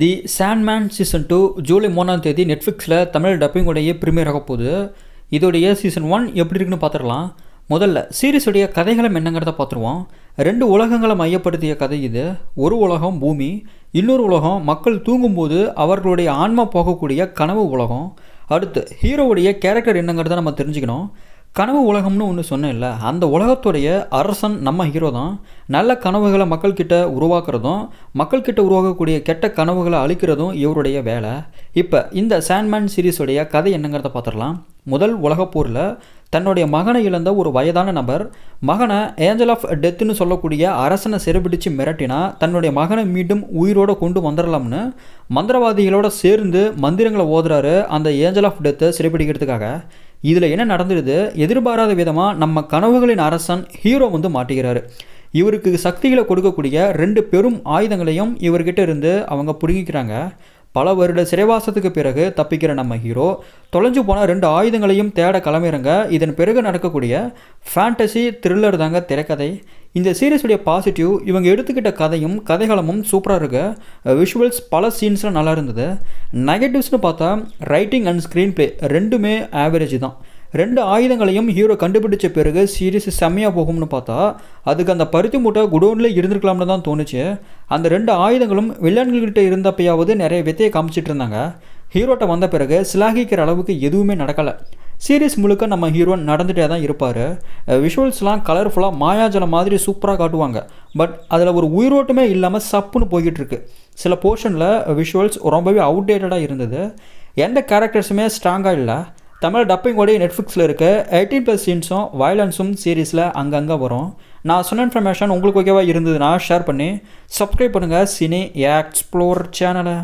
The Sandman season two July மூணாம் தேதி நெட்ஃப்ளிக்ஸில் தமிழ் டப்பிங்கோடைய ப்ரீமியர் ஆக போகுது. இதோடைய சீசன் ஒன் எப்படி இருக்குன்னு பார்த்துடலாம். முதல்ல சீரீஸுடைய கதைகளும் என்னங்கிறத பார்த்துருவோம். ரெண்டு உலகங்களை மையப்படுத்திய கதை இது. ஒரு உலகம் பூமி இன்னொரு உலகம் மக்கள் தூங்கும்போது அவர்களுடைய ஆன்மா போகக்கூடிய கனவு உலகம். அடுத்து ஹீரோவுடைய கேரக்டர் என்னங்கிறத நம்ம தெரிஞ்சுக்கணும். கனவு உலகம்னு ஒன்று சொன்னேன்ல அந்த உலகத்துடைய அரசன் நம்ம ஹீரோ தான். நல்ல கனவுகளை மக்கள்கிட்ட உருவாக்குறதும் மக்கள்கிட்ட உருவாக்கக்கூடிய கெட்ட கனவுகளை அழிக்கிறதும் இவருடைய வேலை. இப்போ இந்த சாண்ட்மேன் சீரிஸுடைய கதை என்னங்கிறத பார்த்துடலாம். முதல் உலகப்போரில் தன்னுடைய மகனை இழந்த ஒரு வயதான நபர் மகனை ஏஞ்சல் ஆஃப் டெத்துன்னு சொல்லக்கூடிய அரசனை சிறைபிடிச்சு மிரட்டினா தன்னுடைய மகனை மீண்டும் உயிரோடு கொண்டு வந்துடலாம்னு மந்திரவாதிகளோட சேர்ந்து மந்திரங்களை ஓதுறாரு அந்த ஏஞ்சல் ஆஃப் டெத்தை சிறைபிடிக்கிறதுக்காக இதில் என்ன நடந்துடுது? எதிர்பாராத விதமாக நம்ம கனவுகளின் அரசன் ஹீரோ வந்து மாட்டுகிறாரு. இவருக்கு சக்திகளை கொடுக்கக்கூடிய ரெண்டு பெரும் ஆயுதங்களையும் இவர்கிட்ட இருந்து அவங்க பிடுங்கிக்கிறாங்க. பல வருட சிறைவாசத்துக்கு பிறகு தப்பிக்கிற நம்ம ஹீரோ தொலைஞ்சு போன ரெண்டு ஆயுதங்களையும் தேட கிளம்பிறங்க இதன் பிறகு நடக்கக்கூடிய ஃபேண்டசி த்ரில்லர் தாங்க திரைக்கதை. இந்த சீரீஸுடைய பாசிட்டிவ் இவங்க எடுத்துக்கிட்ட கதையும் கதைகளமும் சூப்பராக இருக்கு. விஷுவல்ஸ் பல சீன்ஸ்லாம் நல்லா இருந்தது. நெகட்டிவ்ஸ்னு பார்த்தா ரைட்டிங் அண்ட் ஸ்க்ரீன் ப்ளே ரெண்டுமே ஆவரேஜ் தான். ரெண்டு ஆயுதங்களையும் ஹீரோ கண்டுபிடிச்ச பிறகு சீரியஸ் செம்மையாக போகும்னு பார்த்தா அதுக்கு அந்த பருத்தி மூட்டை குடோனில் இருந்திருக்கலாம்னு தான் தோணுச்சு. அந்த ரெண்டு ஆயுதங்களும் வில்லன்கள்கிட்ட இருந்தப்பயாவது நிறைய வித்தையை காமிச்சிட்டு இருந்தாங்க. ஹீரோட்ட வந்த பிறகு சிலாகிக்கிற அளவுக்கு எதுவுமே நடக்கலை. சீரீஸ் முழுக்க நம்ம ஹீரோன் நடந்துகிட்டே தான் இருப்பார். விஷுவல்ஸ்லாம் கலர்ஃபுல்லாக மாயாஜலம் மாதிரி சூப்பராக காட்டுவாங்க. பட் அதில் ஒரு உயிரோட்டமே இல்லாமல் சப்புன்னு போய்கிட்டு இருக்கு சில போர்ஷனில் விஷுவல்ஸ் ரொம்பவே அவுடேட்டடாக இருந்தது. எந்த கேரக்டர்ஸுமே ஸ்ட்ராங்காக இல்லை. தமிழ் டப்பிங்கோடைய நெட்ஃப்ளிக்ஸில் இருக்க. எயிட்டீன் ப்ளஸ் சீன்ஸும் வயலன்ஸும் சீரீஸில் அங்கங்கே வரும். நான் சொன்ன இன்ஃபர்மேஷன் உங்களுக்கு ஓகேவா இருந்ததுன்னா ஷேர் பண்ணி சப்ஸ்கிரைப் பண்ணுங்கள் சினி எக்ஸ்ப்ளோர் சேனலை